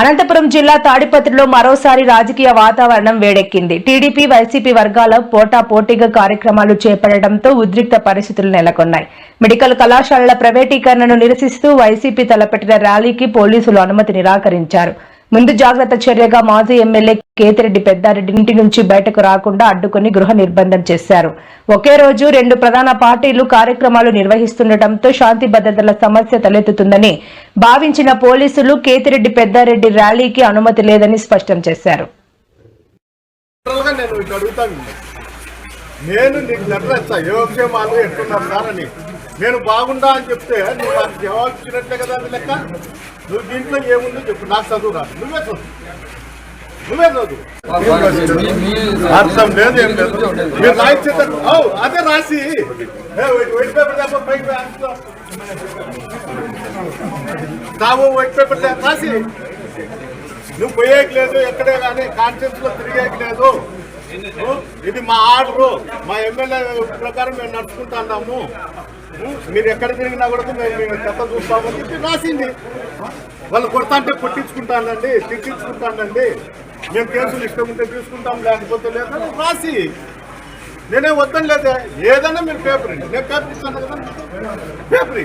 అనంతపురం జిల్లా తాడిపత్రిలో మరోసారి రాజకీయ వాతావరణం వేడెక్కింది. టీడీపీ వైసీపీ వర్గాల పోటా పోటీగా కార్యక్రమాలు చేపట్టడంతో ఉద్రిక్త పరిస్థితులు నెలకొన్నాయి. మెడికల్ కళాశాలల ప్రైవేటీకరణను నిరసిస్తూ వైసీపీ తలపెట్టిన ర్యాలీకి పోలీసులు అనుమతి నిరాకరించారు. ముందు జాగ్రత్త చర్యగా మాజీ ఎమ్మెల్యే కేతిరెడ్డి పెద్దారెడ్డి ఇంటి నుంచి బయటకు రాకుండా అడ్డుకుని గృహ నిర్బంధం చేశారు. ఒకే రోజు రెండు ప్రధాన పార్టీలు కార్యక్రమాలు నిర్వహిస్తుండటంతో శాంతి భద్రతల సమస్య తలెత్తుతుందని భావించిన పోలీసులు కేతిరెడ్డి పెద్దారెడ్డి ర్యాలీకి అనుమతి లేదని స్పష్టం చేశారు. నేను నేను నీకు లెటర్ ఇస్తా. యోగక్షేమాలు ఎట్టున్నారు సార్ అని. నేను బాగుండా అని చెప్తే నువ్వు నాకు జవాబు ఇచ్చినట్లే కదా అది లెక్క? నువ్వు దీంట్లో ఏముందో చెప్పు నాకు చదువు రాదు. నువ్వే చదువు. నువ్వే చదువు. అర్థం లేదు ఏం లేదు. మీరు రాయించే అదే రాసి. వైట్ పేపర్ తప్ప పైకి రాస్తా. తాము వైట్ పేపర్ రాసి. నువ్వు పోయేకి లేదు ఎక్కడే కానీ కాన్ఫిడెన్స్లో తిరిగేకి లేదు. ఇది మా ఆర్డరు. మా ఎమ్మెల్యే ప్రకారం మేము నడుచుకుంటున్నాము ఉన్నాము. మీరు ఎక్కడ తిరిగినా కూడా మేము మేము చెత్త చూస్తామని చెప్పి రాసింది. వాళ్ళు కొడతా అంటే కొట్టించుకుంటానండి తిట్టించుకుంటానండి మేము కేసులు ఇష్టం ఉంటే తీసుకుంటాం లేకపోతే లేదని రాసి. నేనే వద్దని లేదే. ఏదైనా మీరు పేపర్ నేను పేపర్ ఇస్తాను కదా. పేపర్